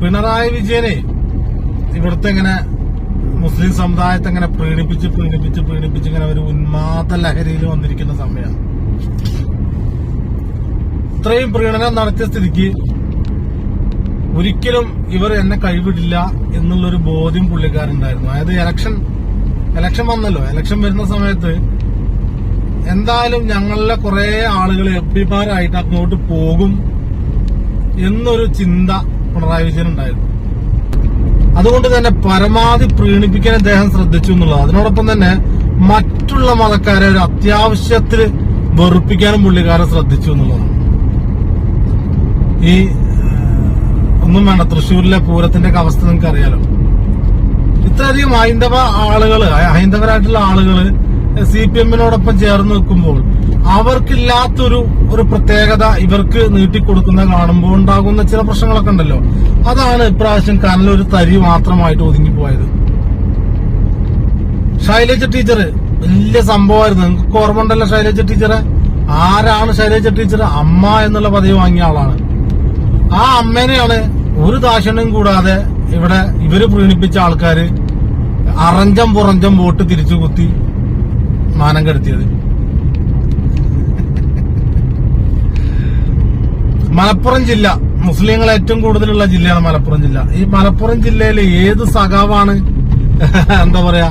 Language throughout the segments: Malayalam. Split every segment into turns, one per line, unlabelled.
പിണറായി വിജയനെ ഇവിടുത്തെ ഇങ്ങനെ മുസ്ലിം സമുദായത്തെ ഇങ്ങനെ പ്രീണിപ്പിച്ച് പ്രീണിപ്പിച്ച് പ്രീണിപ്പിച്ച് ഇങ്ങനെ ഒരു ഉന്മാദ ലഹരിയിൽ വന്നിരിക്കുന്ന സമയമാണ് ഇത്രയും പ്രീണനം നടത്തിയ സ്ഥിതിക്ക് ഒരിക്കലും ഇവർ എന്നെ കഴിവിടില്ല എന്നുള്ളൊരു ബോധ്യം പുള്ളിക്കാരുണ്ടായിരുന്നു. അതായത് എലക്ഷൻ എലക്ഷൻ വന്നല്ലോ. എലക്ഷൻ വരുന്ന സമയത്ത് എന്തായാലും ഞങ്ങളിലെ കുറെ ആളുകൾ എം പിമാരായിട്ട് അങ്ങോട്ട് പോകും. എന്നൊരു ചിന്ത പിണറായി വിജയൻ ഉണ്ടായിരുന്നു. അതുകൊണ്ട് തന്നെ പരമാവധി പ്രീണിപ്പിക്കാൻ അദ്ദേഹം ശ്രദ്ധിച്ചു എന്നുള്ളത് അതിനോടൊപ്പം തന്നെ മറ്റുള്ള മതക്കാരെ ഒരു അത്യാവശ്യത്തിൽ വെറുപ്പിക്കാനും പുള്ളിക്കാരൻ ശ്രദ്ധിച്ചു എന്നുള്ളതാണ്. ഈ ഒന്നും വേണ്ട തൃശ്ശൂരിലെ പൂരത്തിന്റെ അവസ്ഥ നിങ്ങൾക്ക് അറിയാലോ ഇത്രയധികം ഹൈന്ദവ ആളുകൾ ഹൈന്ദവരായിട്ടുള്ള ആളുകൾ സി പി എമ്മിനോടൊപ്പം ചേർന്ന് നിൽക്കുമ്പോൾ അവർക്കില്ലാത്തൊരു ഒരു പ്രത്യേകത ഇവർക്ക് നീട്ടിക്കൊടുക്കുന്ന കാണുമ്പോൾ ഉണ്ടാകുന്ന ചില പ്രശ്നങ്ങളൊക്കെ ഉണ്ടല്ലോ. അതാണ് ഇപ്രാവശ്യം കനലൊരു തരി മാത്രമായിട്ട് ഒതുങ്ങിപ്പോയത്. ശൈലജ ടീച്ചർ വലിയ സംഭവമായിരുന്നു. നിങ്ങൾക്ക് ഓർമ്മ ഉണ്ടല്ലോ ശൈലജ ടീച്ചറെ ആരാണ് ശൈലജ ടീച്ചർ അമ്മ എന്നുള്ള പദവി വാങ്ങിയ ആളാണ്. ആ അമ്മേനെയാണ് ഒരു ദാക്ഷണ്യം കൂടാതെ ഇവിടെ ഇവർ പ്രീണിപ്പിച്ച ആൾക്കാര് അറഞ്ചം പുറഞ്ചം വോട്ട് തിരിച്ചു കുത്തി മാനം കെടുത്തിയത് മലപ്പുറം ജില്ല മുസ്ലിങ്ങൾ ഏറ്റവും കൂടുതലുള്ള ജില്ലയാണ് മലപ്പുറം ജില്ല. ഈ മലപ്പുറം ജില്ലയിലെ ഏത് സഖാവാണ് എന്താ പറയാ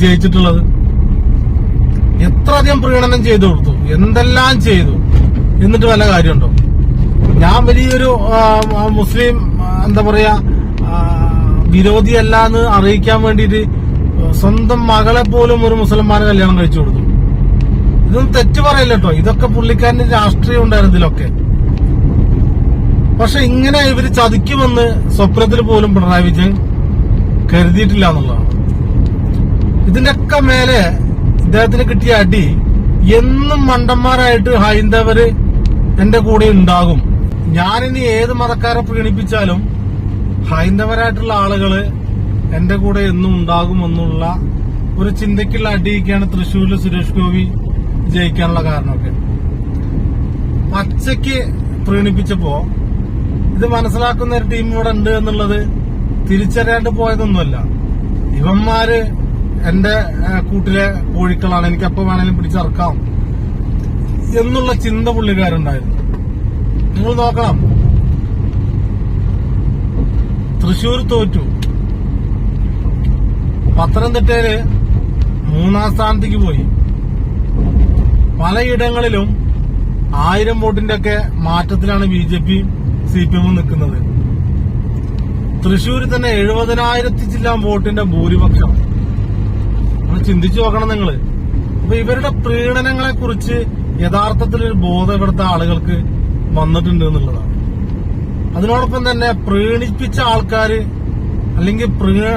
ജയിച്ചിട്ടുള്ളത്? എത്ര അധികം പ്രീണനം ചെയ്തു കൊടുത്തു എന്തെല്ലാം ചെയ്തു എന്നിട്ട് വല്ല കാര്യമുണ്ടോ? ഞാൻ വലിയൊരു മുസ്ലിം എന്താ പറയാ വിരോധിയല്ല എന്ന് അറിയിക്കാൻ വേണ്ടിയിട്ട് സ്വന്തം മകളെ പോലും ഒരു മുസൽമാന് കല്യാണം കഴിച്ചു കൊടുത്തു. ഇതൊന്നും തെറ്റ് പറയില്ല കേട്ടോ. ഇതൊക്കെ പുള്ളിക്കാരന് രാഷ്ട്രീയം ഉണ്ടായിരുന്നു ഇതിലൊക്കെ. പക്ഷെ ഇങ്ങനെ ഇവർ ചതിക്കുമെന്ന് സ്വപ്നത്തിൽ പോലും പിണറായി വിജയൻ കരുതിയിട്ടില്ല എന്നുള്ളതാണ്. ഇതിന്റെയൊക്കെ മേലെ ഇദ്ദേഹത്തിന് കിട്ടിയ അടി എന്നും മണ്ടന്മാരായിട്ട് ഹൈന്ദവര് എന്റെ കൂടെ ഉണ്ടാകും. ഞാനിനി ഏത് മതക്കാരെ പ്രീണിപ്പിച്ചാലും ഹൈന്ദവരായിട്ടുള്ള ആളുകൾ എന്റെ കൂടെ എന്നും ഉണ്ടാകുമെന്നുള്ള ഒരു ചിന്തയ്ക്കുള്ള അടിയൊക്കെയാണ് തൃശ്ശൂരിൽ സുരേഷ് ഗോപി ജയിക്കാനുള്ള കാരണമൊക്കെ. പച്ചയ്ക്ക് പ്രീണിപ്പിച്ചപ്പോ ഇത് മനസ്സിലാക്കുന്ന ഒരു ടീം ഇവിടെ ഉണ്ട് എന്നുള്ളത് തിരിച്ചറിയാണ്ട് പോയതൊന്നുമല്ല. ഇവന്മാര് എന്റെ കൂട്ടിലെ കോഴിക്കളാണ്. എനിക്ക് എപ്പോ വേണേലും പിടിച്ചറക്കാം എന്നുള്ള ചിന്ത പുള്ളിക്കാരുണ്ടായിരുന്നു. നിങ്ങൾ നോക്കണം. തൃശൂർ തോറ്റു. പത്തനംതിട്ടയിൽ മൂന്നാം സ്ഥാനത്തേക്ക് പോയി. പലയിടങ്ങളിലും ആയിരം വോട്ടിന്റെ ഒക്കെ മാറ്റത്തിലാണ് B J P C P എമ്മും നിൽക്കുന്നത്. തൃശ്ശൂരിൽ തന്നെ എഴുപതിനായിരത്തി ജില്ല വോട്ടിന്റെ ഭൂരിപക്ഷം. നമ്മൾ ചിന്തിച്ചു നോക്കണം നിങ്ങൾ. അപ്പൊ ഇവരുടെ പ്രീണനങ്ങളെ കുറിച്ച് യഥാർത്ഥത്തിൽ ഒരു ബോധപ്പെടുത്ത ആളുകൾക്ക് വന്നിട്ടുണ്ട് എന്നുള്ളതാണ്. അതിനോടൊപ്പം തന്നെ പ്രീണിപ്പിച്ച ആൾക്കാര് അല്ലെങ്കിൽ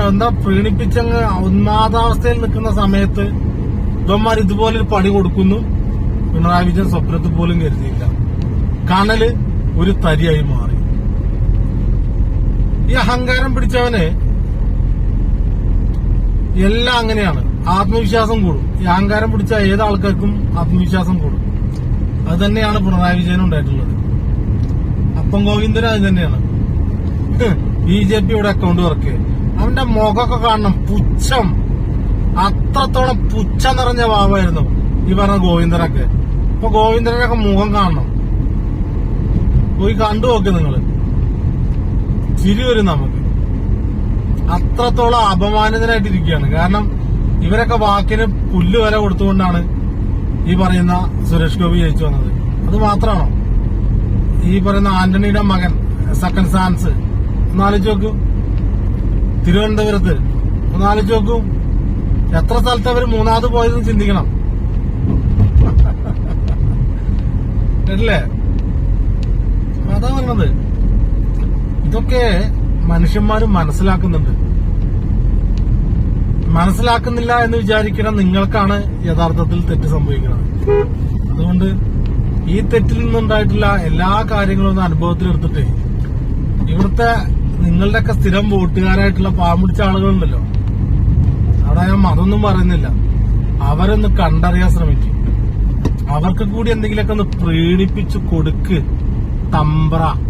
എന്താ പ്രീണിപ്പിച്ചങ്ങ് ഉന്മാദാവസ്ഥയിൽ നിൽക്കുന്ന സമയത്ത് ഇവന്മാർ ഇതുപോലെ ഒരു പണി കൊടുക്കുന്നു. പിണറായി വിജയൻ സ്വപ്നത്തിൽ പോലും കരുതിയില്ല. കനൽ ഒരു തരിയായി മാറി. ഈ അഹങ്കാരം പിടിച്ചവനെ എല്ലാം അങ്ങനെയാണ്. ആത്മവിശ്വാസം കൂടും. ഈ അഹങ്കാരം പിടിച്ച ഏത് ആൾക്കാർക്കും ആത്മവിശ്വാസം കൂടും. അത് തന്നെയാണ് പിണറായി വിജയൻ ഉണ്ടായിട്ടുള്ളത്. അപ്പം ഗോവിന്ദനും അത് തന്നെയാണ്. ബി ജെ പിയുടെ അക്കൗണ്ട് വർക്ക് അവന്റെ മുഖമൊക്കെ കാണണം. പുച്ഛം. അത്രത്തോളം പുച്ഛം നിറഞ്ഞ ഭാവമായിരുന്നു ഈ പറഞ്ഞ ഗോവിന്ദനൊക്കെ. ഇപ്പൊ ഗോവിന്ദനൊക്കെ മുഖം കാണണം. പോയി കണ്ടു നോക്ക് നിങ്ങൾ. ചിരി വരും നമുക്ക്. അത്രത്തോളം അപമാനിതനായിട്ടിരിക്കുകയാണ് കാരണം ഇവരൊക്കെ വാക്കിന് പുല്ല് വില കൊടുത്തുകൊണ്ടാണ് ഈ പറയുന്ന സുരേഷ് ഗോപി ജയിച്ചു വന്നത്. അത് മാത്രമാണോ? ഈ പറയുന്ന ആന്റണിയുടെ മകൻ സെക്കൻഡ് സാൻസ് ഒന്നാലോചിച്ച് നോക്കൂ. തിരുവനന്തപുരത്ത് ഒന്നാലോചിച്ച് നോക്കൂ. എത്ര സ്ഥലത്ത് അവർ മൂന്നാമത് പോയതെന്ന് ചിന്തിക്കണം. കേട്ടില്ലേ? അതാ പറഞ്ഞത് ഇതൊക്കെ മനുഷ്യന്മാര് മനസ്സിലാക്കുന്നുണ്ട്. മനസ്സിലാക്കുന്നില്ല എന്ന് വിചാരിക്കണം നിങ്ങൾക്കാണ് യഥാർത്ഥത്തിൽ തെറ്റ് സംഭവിക്കുന്നത്. അതുകൊണ്ട് ഈ തെറ്റിൽ നിന്നുണ്ടായിട്ടുള്ള എല്ലാ കാര്യങ്ങളും ഒന്ന് അനുഭവത്തിലെടുത്തിട്ട്. ഇവിടുത്തെ നിങ്ങളുടെയൊക്കെ സ്ഥിരം വോട്ടുകാരായിട്ടുള്ള പാമ്പിടിച്ച ആളുകളുണ്ടല്ലോ. അവിടെ ഞാൻ മതൊന്നും പറയുന്നില്ല. അവരൊന്ന് കണ്ടറിയാൻ ശ്രമിക്കും. അവർക്ക് കൂടി എന്തെങ്കിലുമൊക്കെ ഒന്ന് പ്രീണിപ്പിച്ചു കൊടുക്ക് തമ്പ്ര.